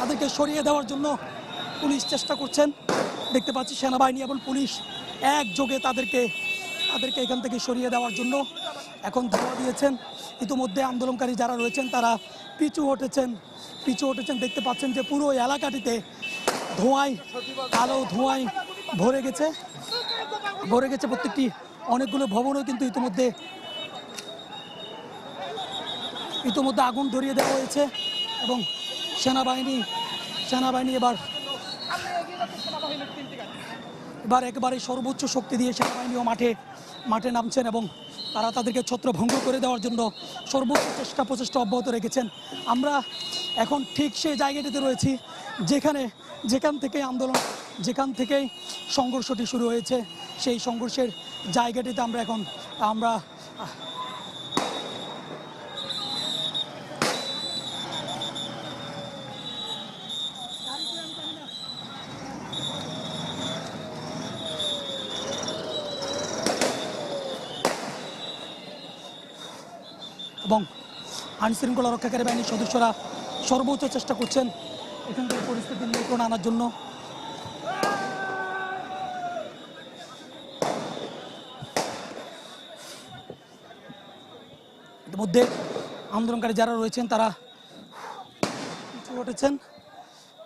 তাদেরকে সরিয়ে দেওয়ার জন্য পুলিশ চেষ্টা করছেন। দেখতে পাচ্ছি সেনাবাহিনী এবং পুলিশ একযোগে তাদেরকে তাদেরকে এখান থেকে সরিয়ে দেওয়ার জন্য এখন ধাওয়া দিয়েছেন। ইতিমধ্যে আন্দোলনকারী যারা রয়েছেন তারা পিছু হটেছেন পিছু হটেছেন। দেখতে পাচ্ছেন যে পুরো এলাকাটিতে ধোঁয়ায়, কালো ধোঁয়ায় ভরে গেছে ভরে গেছে প্রত্যেকটি, অনেকগুলো ভবনও কিন্তু ইতিমধ্যে ইতিমধ্যে আগুন ধরিয়ে দেওয়া হয়েছে এবং সেনাবাহিনী সেনাবাহিনী এবার এবার একেবারে সর্বোচ্চ শক্তি দিয়ে সেনাবাহিনীও মাঠে মাঠে নামছেন এবং তারা তাদেরকে ছত্রভঙ্গ করে দেওয়ার জন্য সর্বোচ্চ চেষ্টা প্রচেষ্টা অব্যাহত রেখেছেন। আমরা এখন ঠিক সেই জায়গাটিতে রয়েছি যেখানে যেখান থেকে আন্দোলন যেখান থেকেই সংঘর্ষটি শুরু হয়েছে, সেই সংঘর্ষের জায়গাটিতে আমরা এখন আমরা এবং আইন শৃঙ্খলা রক্ষাকারী বাহিনীর সদস্যরা সর্বোচ্চ চেষ্টা করছেন এখানকার পরিস্থিতি নিয়ন্ত্রণ আনার জন্য। ইতিমধ্যে আন্দোলনকারী যারা রয়েছেন, তারা পিছু উঠেছেন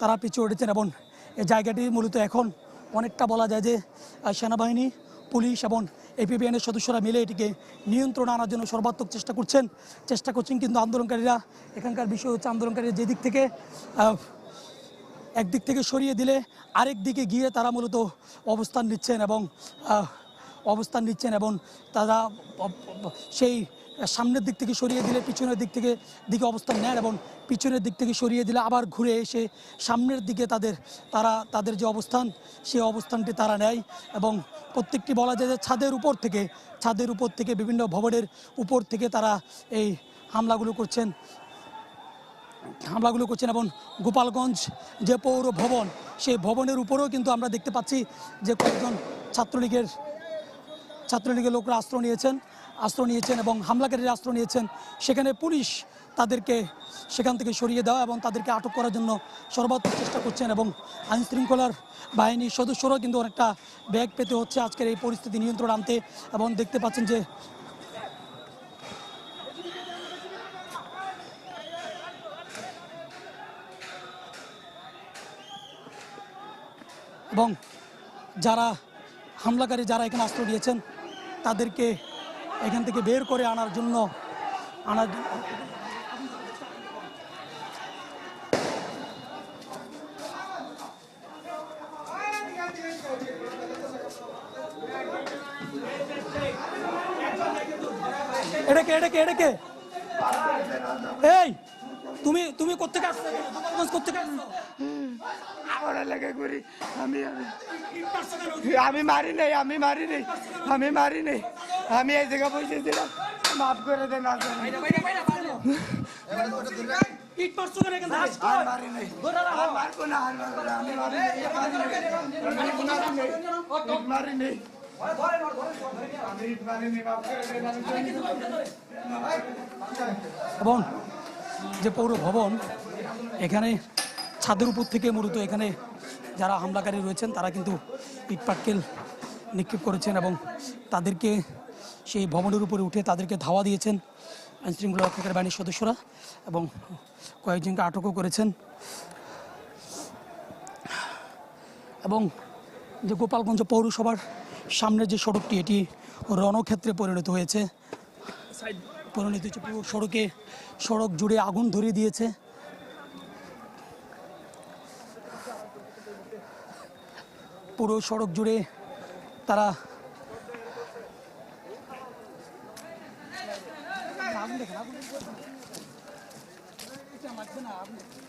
তারা পিছু উঠেছেন এবং এই জায়গাটি মূলত এখন অনেকটা বলা যায় যে সেনাবাহিনী পুলিশ এবং এপিবিএনের সদস্যরা মিলে এটিকে নিয়ন্ত্রণ আনার জন্য সর্বাত্মক চেষ্টা করছেন। চেষ্টা করছেন কিন্তু আন্দোলনকারীরা, এখানকার বিষয় হচ্ছে আন্দোলনকারীরা যেদিক থেকে একদিক থেকে সরিয়ে দিলে আরেক দিকে গিয়ে তারা মূলত অবস্থান নিচ্ছেন এবং অবস্থান নিচ্ছেন এবং তারা, সেই সামনের দিক থেকে সরিয়ে দিলে পিছনের দিক থেকে দিকে অবস্থান নেন এবং পিছনের দিক থেকে সরিয়ে দিলে আবার ঘুরে এসে সামনের দিকে তাদের, তারা, তাদের যে অবস্থান সেই অবস্থানটি তারা নেয় এবং প্রত্যেকটি বলা যায় যে ছাদের উপর থেকে, ছাদের উপর থেকে বিভিন্ন ভবনের উপর থেকে তারা এই হামলাগুলো করছেন। হামলাগুলো করছেন এবং গোপালগঞ্জ যে পৌর ভবন, সেই ভবনের উপরেও কিন্তু আমরা দেখতে পাচ্ছি যে কয়েকজন ছাত্রলীগের ছাত্রলীগের লোকরা আশ্রয় নিয়েছেন। আশ্রয় নিয়েছেন এবং হামলাকারীরা আশ্রয় নিয়েছেন, সেখানে পুলিশ তাদেরকে সেখান থেকে সরিয়ে দেওয়া এবং তাদেরকে আটক করার জন্য সর্বাত্মক চেষ্টা করছেন এবং আইন শৃঙ্খলার বাহিনীর সদস্যরাও কিন্তু অনেকটা ব্যাগ পেতে হচ্ছে আজকের এই পরিস্থিতি নিয়ন্ত্রণ আনতে এবং দেখতে পাচ্ছেন যে এবং যারা হামলাকারী যারা এখানে আশ্রয় দিয়েছেন তাদেরকে এখান থেকে বের করে আনার জন্য আনার এটাকে এটাকে এটাকে এই তুমি তুমি কোথেকে আসছো? গোপালগঞ্জ কোথেকে আসছো? আমার করি আমি আমি আমি মারি নাই আমি মারি নেই আমি মারি নাই। আমি এই জায়গা মারি নাই। মাফ করে দেন আমি জানি না। এবং যে পৌর ভবন এখানে ছাদের উপর থেকে মূলত এখানে যারা হামলাকারী রয়েছেন তারা কিন্তু ইটপাটকেল নিক্ষেপ করেছেন এবং তাদেরকে সেই ভবনের উপরে উঠে তাদেরকে ধাওয়া দিয়েছেন আইনশৃঙ্খলা রক্ষাকারী বাহিনীর সদস্যরা এবং কয়েকজনকে আটকও করেছেন। এবং যে গোপালগঞ্জ পৌরসভার সামনের যে সড়কটি, এটি রণক্ষেত্রে পরিণত হয়েছে। পরিণত হয়েছে পুরো সড়কে, সড়ক জুড়ে আগুন ধরিয়ে দিয়েছে। পুরো সড়ক জুড়ে তারা আগুন দেখেন আগুন দেখেন।